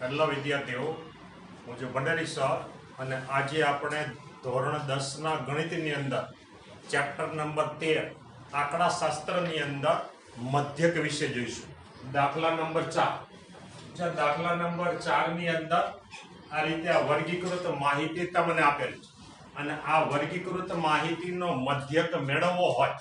Hello વિદ્યાર્થીઓ, હું છું ભંડારી સર અને આજે આપણે ધોરણ દસના ગણિતની અંદર, ચેપ્ટર નંબર તેર આંકડા શાસ્ત્રની અંદર મધ્યક વિશે જોઈશું. દાખલા નંબર ચાર. જે દાખલા નંબર ચારની અંદર આ રીતે આ વર્ગીકૃત માહિતી તમને આપેલી છે. અને આ વર્ગીકૃત માહિતીનો મધ્યક મેળવવો હોય,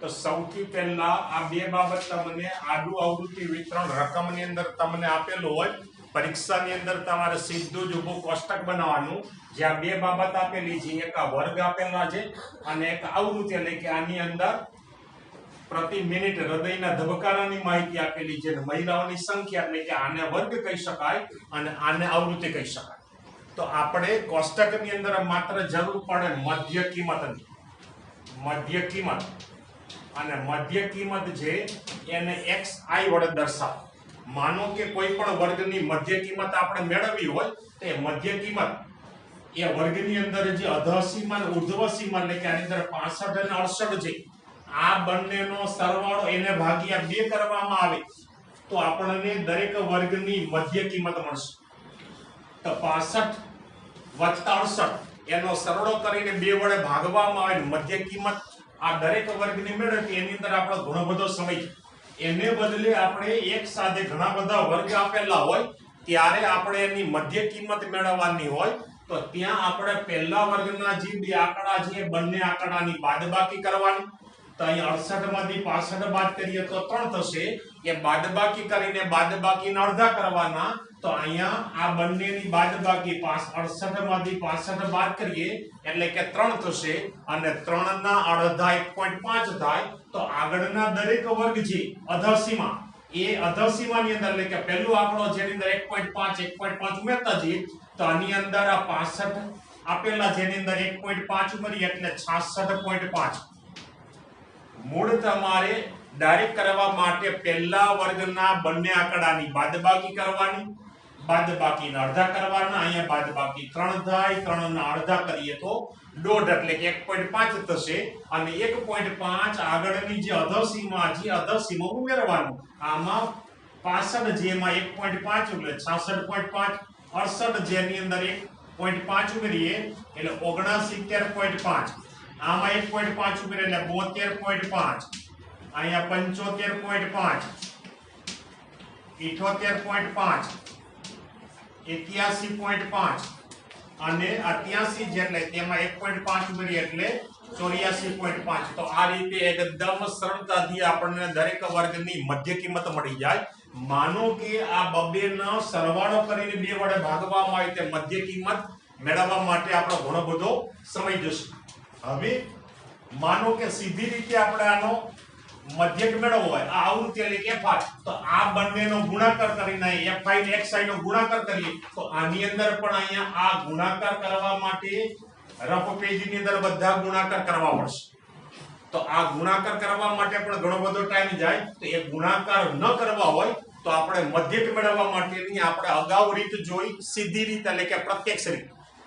તો સૌથી પહેલા આ બે બાબત તમને આડું આવૃત્તિ વિતરણ રકમની અંદર તમને આપેલું હોય પરીક્ષાની અંદર તમારે સીધું જ ઊભું કોષ્ટક બનાવવાનું. જ્યાં બે બાબત આપેલી છે, એક આ વર્ગ આપેલા છે અને એક આવૃત્તિ એટલે કે આની અંદર પ્રતિ મિનિટ હૃદયના ધબકારાની માહિતી આપેલી છે મહિલાઓની સંખ્યા, એટલે કે આને વર્ગ કહી શકાય અને આને આવૃત્તિ કહી શકાય. તો આપણે કોષ્ટકની અંદર માત્ર જરૂર પડે મધ્ય કિંમતની મધ્ય કિંમત. અને મધ્ય કિંમત છે એને એક્સ આઈ વડે દર્શાવો. માનો કે કોઈ પણ વર્ગની મધ્ય કિંમત આપણે મેળવવી હોય, તો એ મધ્ય કિંમત એ વર્ગની અંદર જે અને ઉર્ધ્વસીમા એટલે કે આની અંદર 65 અને 68 છે, આ બંનેનો સરવાળો એને ભાગ્યા બે કરવામાં આવે, તો આપણને દરેક વર્ગની મધ્ય કિંમત મળશે. તો 65 વત્તા 68 એનો સરળો કરીને બે વડે ભાગવામાં આવે મધ્ય કિંમત આ દરેક વર્ગની મેળવતી એની અંદર આપણો ઘણો બધો સમય છે. એને બદલે આપણે એક સાથે ઘણા બધા વર્ગ આપેલા હોય, ત્યારે આપણે એની મધ્ય કિંમત મેળવવાની હોય, તો ત્યાં આપણે પહેલા વર્ગના જે બે આંકડા છે બંને આંકડાની બાદબાકી કરવાની. તો અહીં અડસઠમાંથી પાસઠ બાદ કરીએ તો ત્રણ થશે. એ બાદબાકી કરીને બાદબાકીના અડધા કરવાના. તો અહીંયા આ બંનેની બાદબાકી અડસઠમાંથી પાસઠ બાદ કરીએ, એટલે કે ત્રણ થશે અને ત્રણ ના અડધા એક પોઈન્ટ પાંચ થાય. તો આગળના દરેક વર્ગ છે અધસીમા એ અધસીમાની અંદર એટલે કે પહેલો આંકડો જેની અંદર એક પોઈન્ટ પાંચ, એક પોઈન્ટ પાંચ ઉમેરતા જઈએ તો આની અંદર આ પાસઠ આપેલા જેની અંદર એક પોઈન્ટ પાંચ ઉમેરી એટલે છાસઠ પોઈન્ટ પાંચ. મૂળ તમારે ડાયરેક્ટ કરવા માટે પહેલા વર્ગના બંને આંકડાની બાદબાકી કરવાની બાદ બાદબાકીના અડધા કરવાના, અહીંયા બાદબાકી 3 થાય 3 ના અડધા કરીએ તો દોઢ એટલે કે 1.5 થશે. અને 1.5 આગળની જે અધર સીમા છે અધર સીમા ઉમેરવાનું. આમાં 65 જે માં 1.5 એટલે પોઈન્ટ પાંચ, અડસઠ જેની અંદર 1.5 ઉમેરીએ એટલે 69.5 આમાં એક પોઇન્ટ પાંચ ઉમેરે એટલે 72.5 અહીંયા 75.5 78.5 એક્યાસી પોઈન્ટ પાંચ. અને અત્યાસી જેટલે, તેમાં એક પોઈન્ટ પાંચ ઉમેરી એટલે ચોર્યાસી પોઈન્ટ પાંચ. તો આ રીતે એકદમ સરળતાથી આપણને દરેક વર્ગની મધ્ય કિંમત મળી જાય. માનો કે આ બબેનો સરવાળો કરીને બે વડે ભાગવામાં આવે તે મધ્ય કિંમત મેળવવા માટે આપણો ઘણો બધો સમય જશે. હવે માનો કે સીધી રીતે આપણે આનો મધ્યક મેળવવો હોય, આ આવૃત્તિ એટલે FI તો આ બંનેનો ગુણાકાર કરીને FI ને XI નો ગુણાકાર કરીએ, તો આની અંદર પણ અહીંયા આ ગુણાકાર કરવા માટે રફ પેજની અંદર બધા ગુણાકાર કરવા પડશે. તો આ ગુણાકાર કરવા માટે પણ ઘણો બધો ટાઈમ જાય, તો એ ગુણાકાર ન કરવા હોય, તો આપણે મધ્યક મેળવવા માટેની આપણે અગાઉ રીત જોઈ, સીધી રીત એટલે કે પ્રત્યક્ષ રીત.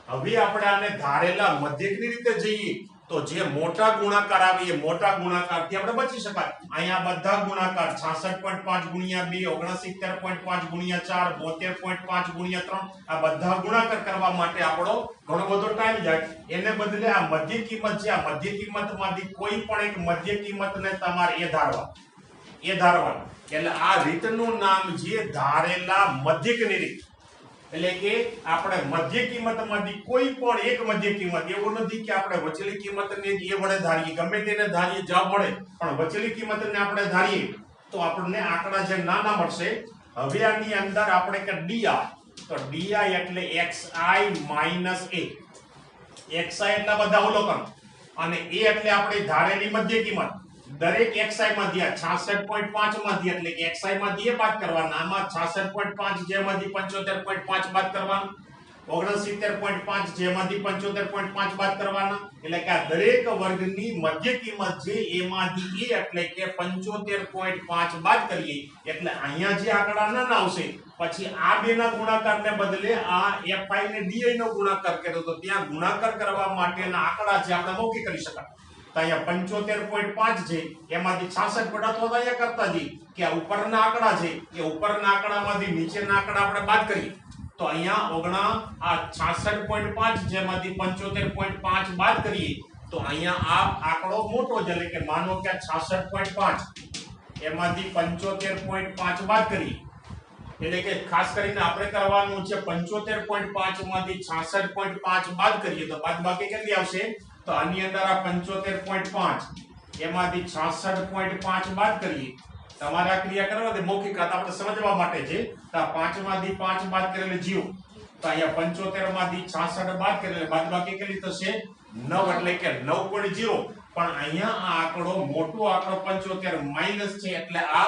હવે આપણે આને ધારેલા મધ્યકની રીતે જઈએ તો જે મોટા ગુણાકાર આવે એ મોટા ગુણાકારથી આપણે બચી શકાય. અહીંયા બધા ગુણાકાર 66.5 ગુણ્યા 2 69.5 ગુણ્યા 4 72.5 ગુણ્યા 3 આ બધા ગુણાકાર કરવા માટે આપણો ઘણો બધો ટાઈમ જાય. એને બદલે આ મધ્ય કિંમત છે, આ મધ્ય કિંમતમાંથી કોઈ પણ એક મધ્ય કિંમતને તમારે એ ધારવા, એ ધારવાનું. એટલે આ રીતનું નામ છે ધારેલા મધ્યકની રીત. એટલે કે આપણે મધ્ય કિંમતમાંથી કોઈ પણ એક મધ્ય કિંમત, એવું નથી કે આપણે વચેલી કિંમતને એ વડે ધારીએ, ગમે તેને ધારીએ જવાબ મળે પણ વચેલી કિંમતને આપણે ધારીએ, તો આપણને આંકડા જે નાના મળશે, હવે આની અંદર આપણે કે ડીઆઈ તો ડીઆઈ એટલે X I minus A X I એટલે બધા અવલોકન. અને એ એટલે આપણી ધારેલી મધ્ય કિંમત. દરેક xi માંથી આ 66.5 માંથી એટલે કે xi માંથી બાદ કરવાના. આમાં 66.5 જેમાંથી 75.5 બાદ કરવાનું. 69.5 જેમાંથી 75.5 બાદ કરવાના. એટલે કે આ દરેક વર્ગની મધ્ય કિંમત છે એમાંથી a એટલે કે 75.5 બાદ કરીએ. એટલે અહીંયા જે આંકડા ના આવશે, પછી આ બેના ગુણાકારને બદલે આ fi ને di નો ગુણાકાર કર્યો તો ત્યાં ગુણાકાર કરવા માટેના આંકડા જે આપણે મૌખિક કરી શકાય. અહીંયા પંચોતેર પોઈન્ટ પાંચ છે. એમાંથી છાસઠ પોઈન્ટ અહીંયા કરતા જઈએ કે આ ઉપરના આંકડા છે, એ ઉપરના આંકડામાંથી નીચેના આંકડા આપણે બાદ કરીએ. તો અહીંયા ઓગણા, આ છાસઠ પોઈન્ટ પાંચ જેમાંથી પંચોતેર પોઈન્ટ પાંચ બાદ કરીએ, તો અહીંયા આ આંકડો મોટો છે, એટલે કે માનો કે છાસઠ પોઈન્ટ પાંચ. એમાંથી પંચોતેર પોઈન્ટ પાંચ બાદ કરીએ. એટલે કે ખાસ કરીને આપણે કરવાનું છે, પંચોતેર પોઈન્ટ પાંચમાંથી છાસઠ પોઈન્ટ પાંચ બાદ કરીએ. તો બાદ બાકી કેટલી આવશે? તો આની અંદર આ પંચોતેર પોઈન્ટ પાંચ, એમાંથી છાસઠ પોઈન્ટ પાંચ બાદ કરીએ. તમારે આ ક્રિયા કરવા દે મૌખિક આપણે સમજવા માટે છે. તો આ પાંચમાંથી પાંચ બાદ કરેલે જીરો. તો અહીંયા પંચોતેરમાંથી છાસઠ બાદ કરેલે, બાદ બાકી કેટલી થશે? નવ, એટલે કે નવ પોઈન્ટ જીરો. પણ અહીંયા આ આંકડો, મોટો આંકડો પંચોતેર માઇનસ છે, એટલે આ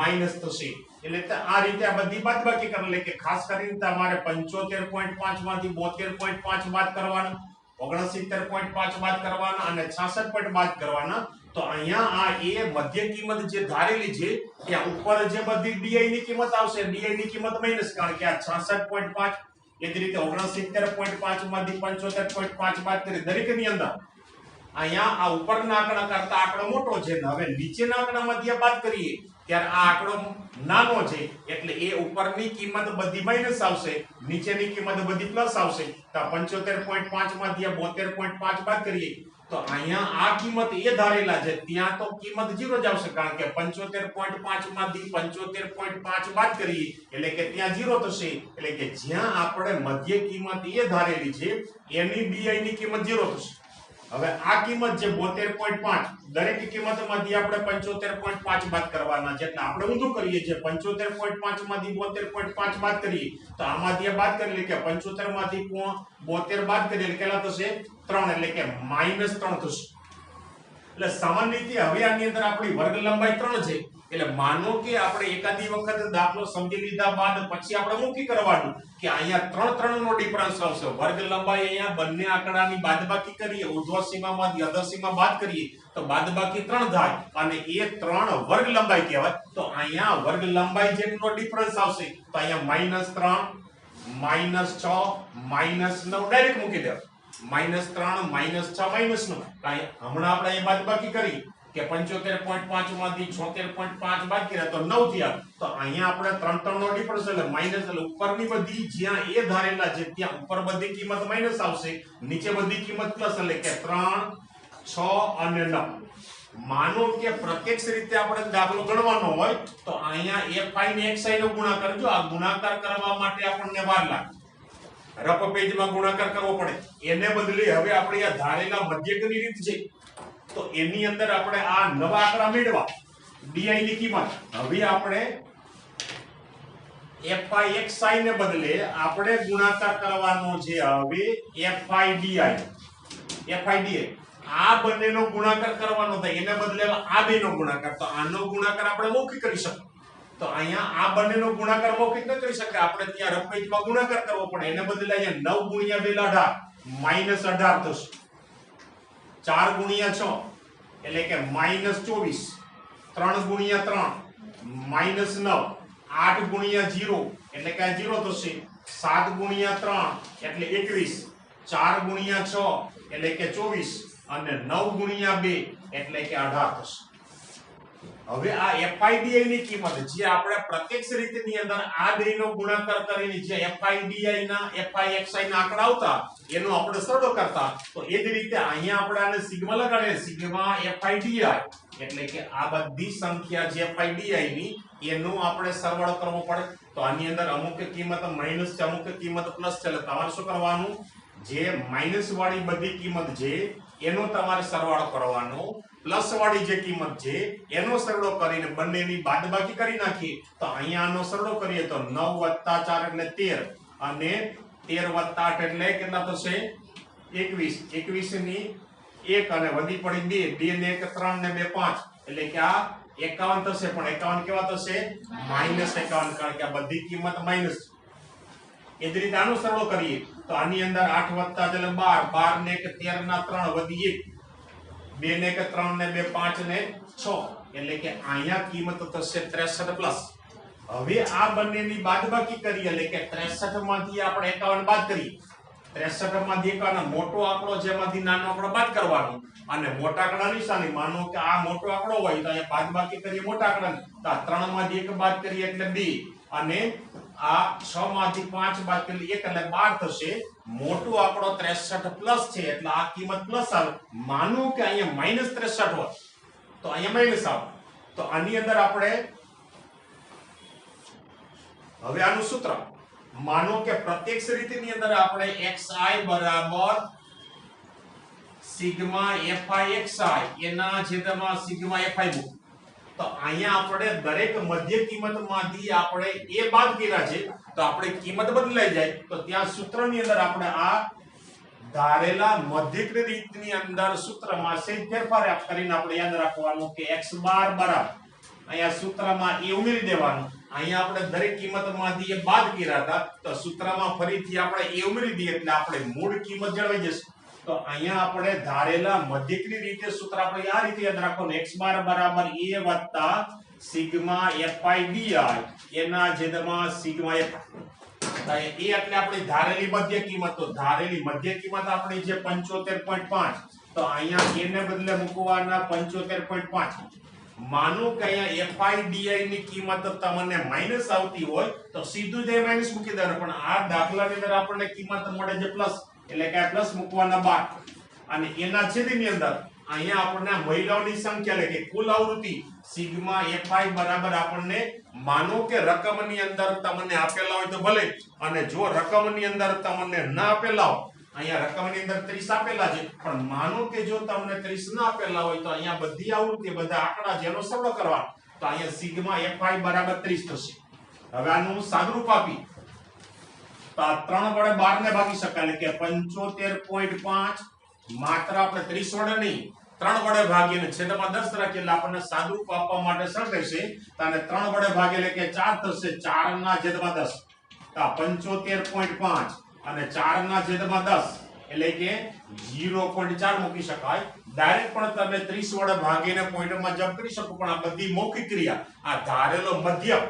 માઇનસ થશે. એટલે આ રીતે આ બધી બાદબાકી બાકી કરેલી કે ખાસ કરીને તમારે પંચોતેર પોઈન્ટ પાંચમાંથી બોતેર પોઈન્ટ પાંચ બાદ કરવાના. ઓગણસિત્તેર પોઈન્ટ પાંચ બાદ કરવાના અને છાસઠ પોઈન્ટ બાદ કરવાના. તો અહીંયા આ એ મધ્ય કિંમત જે ધારેલી છે ત્યાં ઉપર જે બધી ડીઆઈ ની કિંમત આવશે ડીઆઈ ની કિંમત માઇનસ કારણ કે આ છાસઠ પોઈન્ટ પાંચ એ રીતે ઓગણસિત્તેર પોઈન્ટ પાંચમાંથી પંચોતેર પોઈન્ટ પાંચ બાદ કરી દરેકની અંદર. અહીંયા આ ઉપરના આંકડા કરતા આંકડો મોટો છે ને હવે નીચેના આંકડામાંથી બાદ કરીએ. ત્યારે આ આંકડો નાનો છે, એટલે એ ઉપરની કિંમત બધી માઇનસ આવશે, નીચેની કિંમત બધી પ્લસ આવશે. તો પંચોતેર પોઈન્ટ પાંચમાંથી આ બોતેર પોઈન્ટ પાંચ બાદ કરીએ, તો અહીંયા આ કિંમત એ ધારેલા છે, ત્યાં તો કિંમત જીરો જ આવશે, કારણ કે પંચોતેર પોઈન્ટ પાંચમાંથી પંચોતેર પોઈન્ટ પાંચ બાદ કરીએ, એટલે કે ત્યાં જીરો થશે. એટલે કે જ્યાં આપણે મધ્ય કિંમત એ ધારેલી છે, એની ડીઆઈ ની કિંમત જીરો થશે. હવે આ કિંમત જે બોતેર પોઈન્ટ પાંચ દરેક કિંમતમાંથી આપણે પંચોતેર પોઈન્ટ પાંચ બાદ કરવાના છે. એટલે આપણે ઊંધું કરીએ છીએ. પંચોતેર પોઈન્ટ પાંચમાંથી બોતેર પોઈન્ટ પાંચ બાદ કરીએ. તો આમાંથી બાદ કરી લે કે પંચોતેરમાંથી બોતેર બાદ કરીએ કેટલા થશે? ત્રણ. એટલે કે માઇનસ ત્રણ થશે. એટલે સામાન્ય રીતે હવે આની અંદર આપણી વર્ગ લંબાઈ ત્રણ છે. એટલે માનો કે આપણે એકાદી વખત દાખલો સમજી લીધા બાદ પછી આપણે મૂકી કરવાનું કે અહીંયા ત્રણ ત્રણ નો ડિફરન્સ આવશે. વર્ગ લંબાઈ અહીંયા બંને આંકડાની બાદબાકી કરીએ, ઉર્ધ્વ સીમામાંથી અધર સીમા બાદ કરીએ, તો બાદબાકી ત્રણ થાય. અને એ ત્રણ વર્ગ લંબાઈ કહેવાય. તો અહીંયા વર્ગ લંબાઈ જેટલો ડિફરન્સ આવશે, તો અહીંયા માઇનસ ત્રણ માઇનસ છ માઇનસ નવ ડાયરેક્ટ મૂકી દેવા માઇનસ ત્રણ માઇનસ છ માઇનસ નવ. હમણાં આપણે એ બાદબાકી કરી કે પંચોતેર પોઈન્ટ પાંચમાંથી છોતેર પોઈન્ટ પાંચ બાદ કર્યા તો નવ થયા. તો અહીંયા આપણે ત્રણ ત્રણ નો ડિફરન્સ એટલે માઇનસ એટલે ઉપરની બધી જ્યાં એ ધારેલા છે ત્યાં ઉપર બધી કિંમત માઇનસ આવશે. નીચે બધી કિંમત પ્લસ એટલે કે ત્રણ, છ અને નવ. માનો કે પ્રત્યક્ષ રીતે આપણે દાખલો ગણવાનો હોય તો અહીંયા એફઆઈ ને એક્સઆઈ નો ગુણાકાર. જો આ ગુણાકાર કરવા માટે આપણને વાર લાગે. રફ પેજમાં ગુણાકાર કરવો પડે. એને બદલે હવે આપણે આ ધારેલા મધ્યકની રીત છે. તો એની અંદર આપણે આ નવા આંકડા મેળવા. ડીઆઈ ની કિંમત. હવે આપણે એફઆઈ એક્સઆઈ ને બદલે આપણે ગુણાકાર કરવાનો છે હવે એફઆઈ ડીઆઈ આ બંનેનો ગુણાકાર કરવાનો થાય. એને બદલે આ બેનો ગુણાકાર. તો આનો ગુણાકાર આપણે મૌખિક કરી શકીએ. તો અહીંયા આ બંનેનો ગુણાકાર મૌખિક ન કરી શકે આપણે ત્યાં રફેજમાં ગુણાકાર કરવો પડે. એને બદલે અહીંયા નવ ગુણ્યા બે અઢાર માઇનસ અઢાર થશે. ચાર ગુણ્યા છ એટલે કે માઇનસ ચોવીસ. ત્રણ ગુણ્યા ત્રણ માઇનસ નવ. આઠ ગુણ્યા 0 એટલે કે આ જીરો થશે. સાત ગુણ્યા ત્રણ એટલે એકવીસ. ચાર ગુણ્યા છ એટલે કે ચોવીસ. અને નવ ગુણ્યા બે એટલે કે અઢાર થશે. હવે આ એફઆઈડીઆઈ ની કિંમત જે આપણે પ્રત્યક્ષ રીતની અંદર આ બેનો ગુણાકાર કરીને જે એફઆઈડીઆઈ ના એફઆઈએક્સઆઈ ના આંકડા આવતા, એનો આપણે સરળો કરતા, તો એ જ રીતે અહીંયા આપણે આને સિગ્મા લગાડે સિગ્મા એફઆઈડીઆઈ એટલે કે આ બધી સંખ્યા જે એફઆઈડીઆઈ ની, એનો આપણે સરવાળો કરવો પડે. તો આની અંદર અમુક કિંમત માઇનસ છે, અમુક કિંમત પ્લસ છે. એટલે તમારે શું કરવાનું? જે માઇનસ વાળી બધી કિંમત છે, એનો તમારે સરવાળો કરવાનો પ્લસ વાળી જે કિંમત છે, એનો સરળો કરીને બંનેની બાદબાકી કરી નાખીએ, તો અહીંયા સરળો કરીએ તો નવ વત્તા ચાર એટલે 13 અને તેર વત્તા આઠ એટલે કેટલા થશે? એકવીસ. એકવીસની 1 અને વધી પડી બે. બે ને એક, ત્રણ ને બે, પાંચ. એટલે કે આ એકાવન થશે. પણ એકાવન કેવા થશે? માઇનસ એકાવન, કારણ કે આ બધી કિંમત માઇનસ એ જ રીતે આનો સરળો કરીએ. તો આની અંદર આઠ વત્તા એટલે બાર. બાર ને એક, તેર ના ત્રણ વધી એક. બે ને કે ત્રણ ને બે પાંચ ને છ. એટલે કે અહીંયા કિંમત થશે ત્રેસઠ પ્લસ હવે આ બંનેની બાદબાકી કરીએ એટલે કે ત્રેસઠમાંથી આપણે એકાવન બાદ કરીએ ત્રેસઠમાંથી એકાવન મોટો આંકડો જેમાંથી નાનો આંકડો બાદ કરવાનો. અને મોટા આંકડા નિશાની, માનો કે આ મોટો આંકડો હોય તો અહીંયા બાદબાકી કરીએ મોટા આંકડાની. તો આ ત્રણમાંથી એક બાદ કરીએ એટલે બે. અને આ છ માંથી પાંચ બાદ કરી એક એટલે બાર થશે. મોટો આંકડો ત્રેસઠ પ્લસ છે, એટલે આ કિંમત પ્લસ આવે. માનું કે અહીંયા માઇનસ ત્રેસઠ હોય. તો અહીંયા માઇનસ આવે. તો આની અંદર આપણે હવે આનું સૂત્ર. માનો કે પ્રત્યક્ષ રીતની અંદર આપણે xi બરાબર સિગ્મા fi xi એના છેદમાં સિગ્મા fi મૂક તો અહીંયા આપણે દરેક મધ્ય કિંમતમાંથી આપણે એ બાદ કર્યા છે. તો આપણે કિંમત બદલાઈ જાય તો ત્યાં સૂત્રની અંદર આપણે આ ધારેલા મધ્યક રીતની અંદર સૂત્રમાં સેજ ફેરફાર કરીને આપણે યાદ રાખવાનું કે x બાર બરાબર. અહીંયા સૂત્રમાં એ ઉમેરી દેવાનું. અહીંયા આપણે દરેક કિંમતમાંથી એ બાદ કર્યા હતા. તો સૂત્રમાં ફરીથી આપણે એ ઉમેરી દઈએ એટલે આપણે મૂળ કિંમત જળવાઈ જશે. તો અહીંયા આપણે ધારેલા મધ્યકની રીતે સૂત્ર આપણે આ રીતે યાદ રાખવાનું. x બાર બરાબર a વત્તા સિગ્મા fi di એના છેદમાં સિગ્મા f તો એ એટલે આપણી ધારેલી મધ્ય કિંમત. તો ધારેલી મધ્ય કિંમત આપણી છે 75.5 તો અહીંયા a ને બદલે મૂકવાના 75.5 માનો કે અહીંયા FIDI ની કિંમત તમને માઇનસ આવતી હોય તો સીધું જ માઇનસ મૂકી દેવાનું. પણ આ દાખલાની અંદર આપણને કિંમત મળે છે પ્લસ એટલે કે પ્લસ મૂકવાના બાદ. અને એના છેદની અંદર અહીંયા આપણને મહિલાઓની સંખ્યા એટલે કે કુલ આવૃત્તિ સિગ્મા FI બરાબર આપણને માનો કે રકમની અંદર તમને આપેલા હોય તો ભલે, અને જો રકમની અંદર તમને ન આપેલા હોય, અહીંયા રકમની અંદર 30 આપેલા છે, પણ માનો કે જો તમને 30 ના આપેલા હોય તો અહીંયા બધી આવૃત્તિ, બધા આંકડા જેનો સરળ કરવાનો. તો અહીંયા સિગ્મા fi બરાબર 30 થશે. હવે આનું સાદુરૂપ આપી. તો 3 વડે 12 ને ભાગી શકાય. એટલે કે 75.5 માત્ર આપણે 30 વડે નહીં, ત્રણ વડે ભાગીને છેદમાં દસ રાખીએ એટલે આપણને સાદુરૂપ આપવા માટે સરળ રહેશે તો આને 3 વડે ભાગે કે ચાર થશે 4 ના 10 તો આ 75.5 અને 4 ના 10 એટલે કે 0.4 મૂકી શકાય. ડાયરેક્ટ પણ તમે 30 વડે ભાગીને પોઈન્ટમાં જમ્પ કરી શકો, પણ આ બધી મૌખિક ક્રિયા, આ ધારેલો મધ્યમ,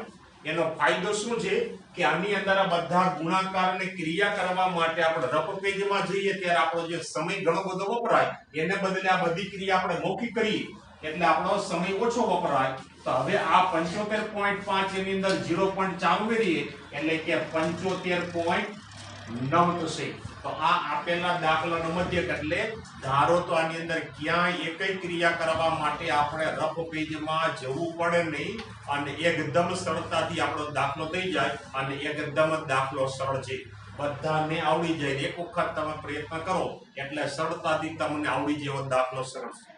એનો ફાયદો શું છે? કે આની અંદર બધા ગુણાકારને ક્રિયા કરવા માટે આપણે રફ પેજમાં જઈએ ત્યારે આપણો જે સમય ઘણો બધો વપરાય, એને બદલે આ બધી ક્રિયા આપણે મૌખિક કરીએ, એટલે આપણો સમય ઓછો વપરાય. તો હવે આ 75.5 એની અંદર 0.4 કરીએ, એટલે કે 75.9 થશે તો આ આપેલા દાખલાનો મધ્યક એટલે ધારો તો આની અંદર ક્યાંય એકય ક્રિયા કરવા માટે આપણે રફ પેજમાં જવું પડે નહીં અને એકદમ સરળતાથી આપણો દાખલો થઈ જાય અને એકદમ દાખલો સરળ છે. બધાને આવડી જાય એક વખત તમે પ્રયત્ન કરો એટલે સરળતાથી તમને આવડી જેવો દાખલો સરળ છે.